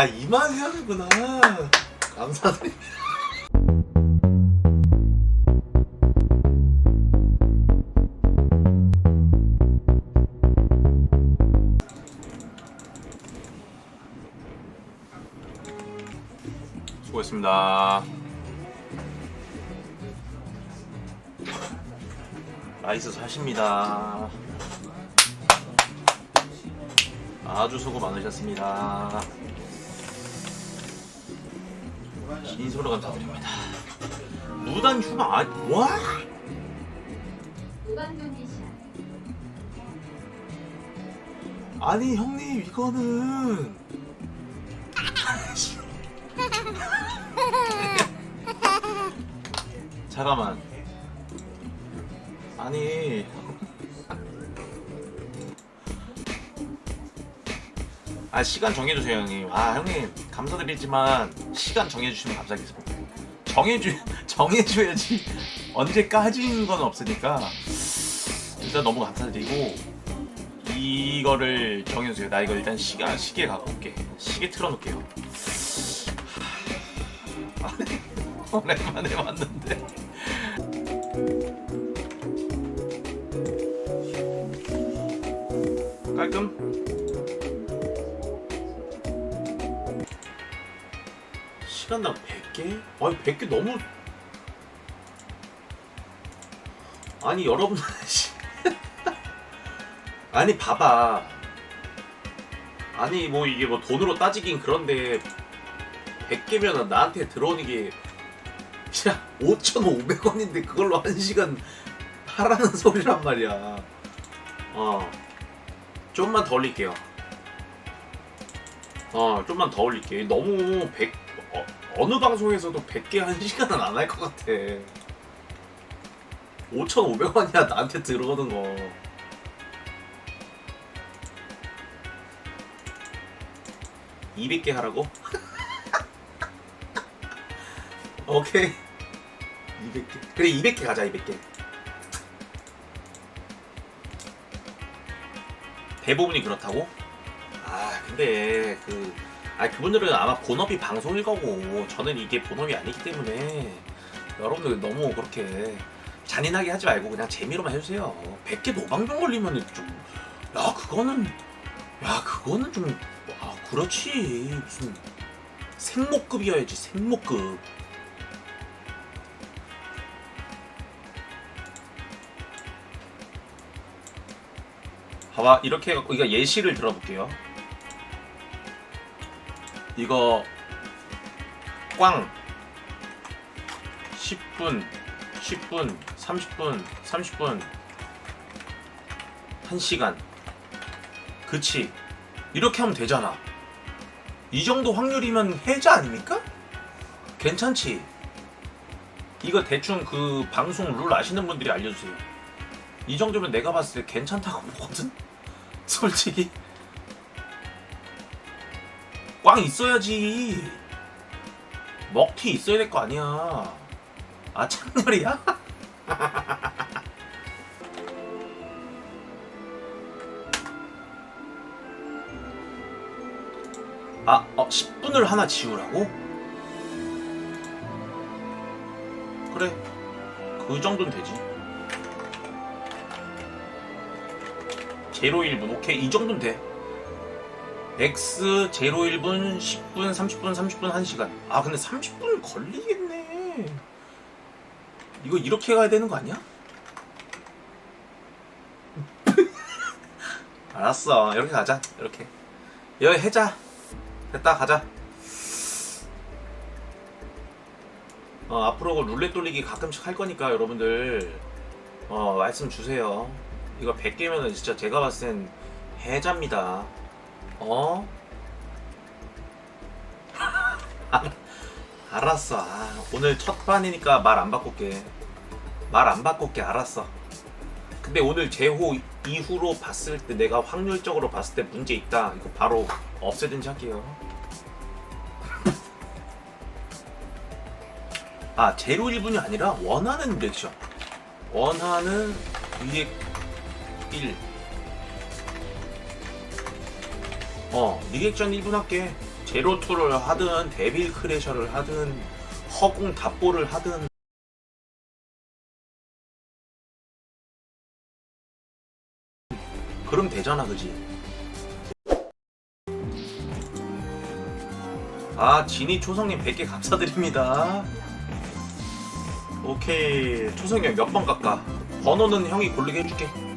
아 이만 해야겠구나. 감사드립니다. 수고했습니다. 라이스 사십니다. 아주 수고 많으셨습니다 인소로 감사드립니다. 무단 휴가 아 와? 아니 형님 이거는 잠깐만 아니 아 시간 정해주세요 형님. 아 형님 감사드리지만 시간 정해주시면 감사하겠습니다. 정해주 정해줘야지 언제까지인 건 없으니까 일단 너무 감사드리고 이거를 정해주세요. 나 이거 일단 시간 시계 갖고 올게. 시계 틀어놓을게요. 하, 오랜만에 왔는데. 깔끔 시간당 100개? 아니 100개 너무. 아니 여러분 씨. 아니 봐봐. 아니 뭐 이게 뭐 돈으로 따지긴 그런데 100개면 나한테 들어오는 게 진짜 5,500원인데 그걸로 한 시간 하라는 소리란 말이야. 어. 좀만 더 올릴게요. 어 좀만 더 올릴게. 너무 100 어, 어느 방송에서도 100개 한 시간은 안 할 것 같아. 5,500원이야 나한테 들어오는 거200개 하라고? 오케이. 200개. 그래 200개 가자 200개. 대부분이 그렇다고? 아 근데 그 아 그분들은 아마 본업이 방송일 거고 저는 이게 본업이 아니기 때문에 여러분들 너무 그렇게 잔인하게 하지 말고 그냥 재미로만 해주세요. 100개 노방병 걸리면 좀 야 그거는 야 그거는 좀 아, 그렇지. 무슨 생목급이어야지 생목급. 봐봐 이렇게 해갖고 이거 예시를 들어볼게요 이거 꽝. 10분 10분 30분 30분. 1시간. 그치. 이렇게 하면 되잖아. 이 정도 확률이면 해자 아닙니까? 괜찮지? 이거 대충 그 방송 룰 아시는 분들이 알려주세요. 이 정도면 내가 봤을 때 괜찮다고 보거든? 솔직히 꽝 있어야지 먹튀 있어야 될 거 아니야 아 창렬이야? 아, 어, 10분을 하나 지우라고? 그래. 그 정도는 되지. 제로 1분. 오케이. 이 정도는 돼. X 제로 1분, 10분, 30분, 30분, 1시간. 아, 근데 30분 걸리겠네. 이거 이렇게 가야 되는 거 아니야? 알았어. 이렇게 가자. 이렇게. 여기 해자. 됐다 가자 어, 앞으로 룰렛 돌리기 가끔씩 할 거니까 여러분들 어, 말씀 주세요 이거 100개면은 진짜 제가 봤을 땐 해자입니다 어? 알았어. 아, 오늘 첫 반이니까 말 안 바꿀게. 말 안 바꿀게 알았어. 근데 오늘 제호 이후로 봤을 때 내가 확률적으로 봤을 때 문제 있다. 이거 바로 없애든지 할게요. 아 제로 1분이 아니라 원하는 리액션. 원하는 리액 1 어, 리액션 1분 할게. 제로투를 하든 데빌 크래셔를 하든 허공 답보를 하든. 그럼 되잖아 그지? 아 진이 초성님 100개 감사드립니다. 오케이. 초성님 몇번 갈까? 번호는 형이 고르게 해줄게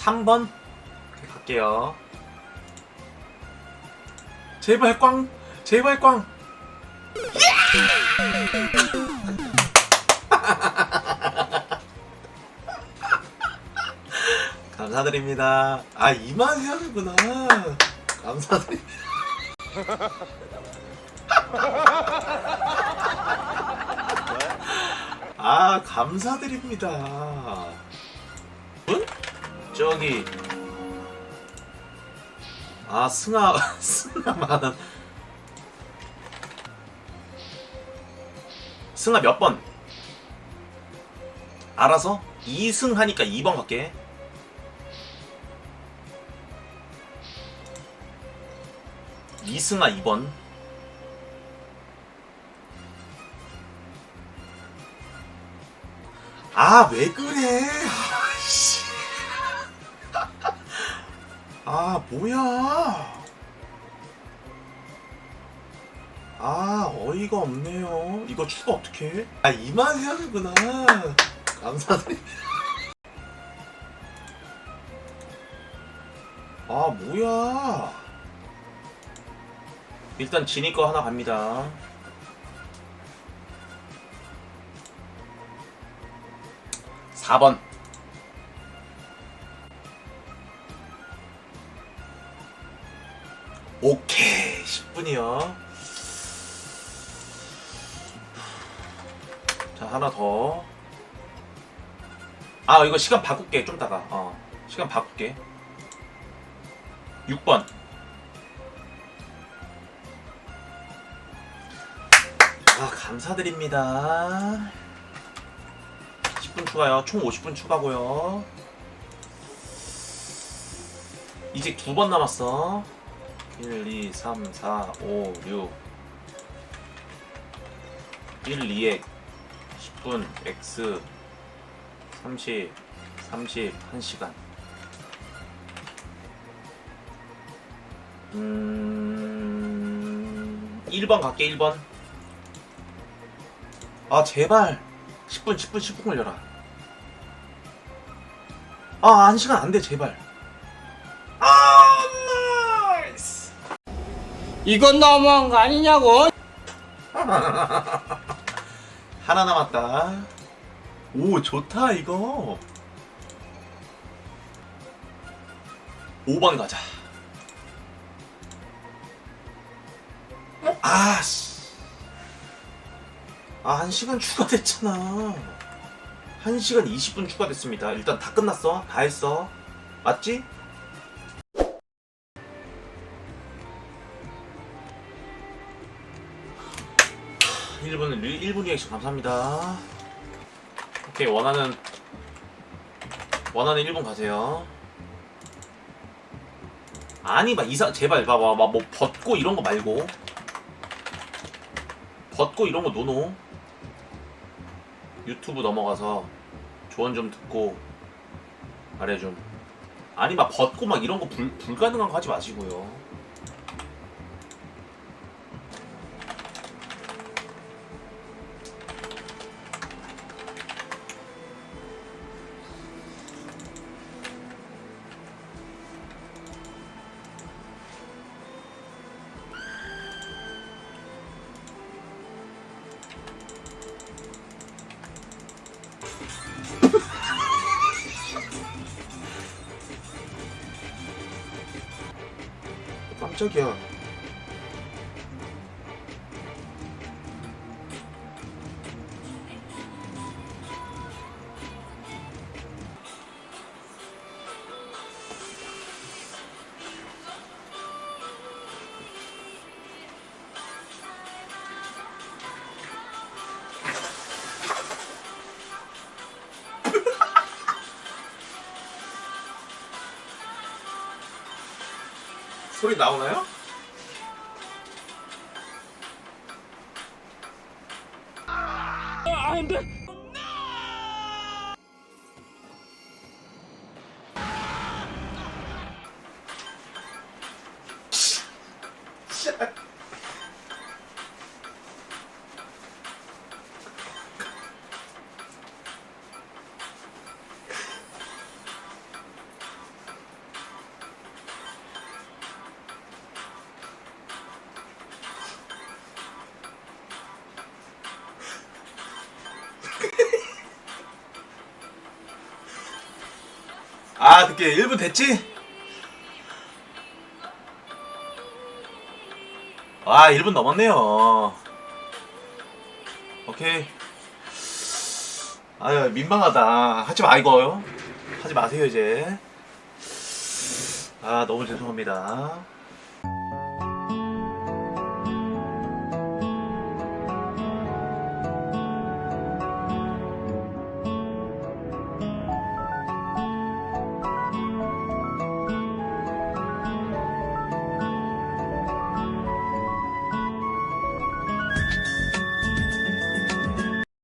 삼번 갈게요 제발 꽝 제발 꽝 감사드립니다. 아 이만 해야겠구나. 감사드립니다. 아 감사드립니다. 응? 저기 아 승아 승아만은 승아 몇 번? 알아서 2승 하니까 2번 갈게. 이승아 2번 아 왜 그래 아 뭐야? 아 어이가 없네요. 이거 추가 어떡해? 아 이만 해야 되구나. 감사드립니다. 아 뭐야? 일단 지니 거 하나 갑니다. 사번 10분이요. 자 하나 더. 아 이거 시간 바꿀게 좀 다가. 어 시간 바꿀게. 6번. 아, 감사드립니다. 10분 추가요. 총 50분 추가고요. 이제 두 번 남았어. 1, 2, 3, 4, 5, 6. 1, 2에 10분, X, 30, 30, 1시간. 음, 1번 갈게, 1번. 아 제발 10분 10분 10분 걸려라 아 1시간 안돼 제발 이건 너무한 거 아니냐고? 하나 남았다 오 좋다 이거 5번 가자 아 씨 아, 1시간 추가됐잖아. 1시간 20분 추가됐습니다. 일단 다 끝났어. 다 했어. 맞지? 1분, 1분 리액션 감사합니다. 오케이, 원하는, 원하는 1분 가세요. 아니, 막, 이사, 제발, 봐봐, 막, 뭐, 벗고 이런 거 말고. 벗고 이런 거 노노. 유튜브 넘어가서 조언 좀 듣고 말해 좀. 아니 막 벗고 막 이런 거 불, 불가능한 거 하지 마시고요. 깜짝이야. 소리 나오나요? 아, 그게 1분 됐지? 아, 1분 넘었네요. 오케이. 아유, 민망하다. 하지 마, 이거. 하지 마세요, 이제. 아, 너무 죄송합니다.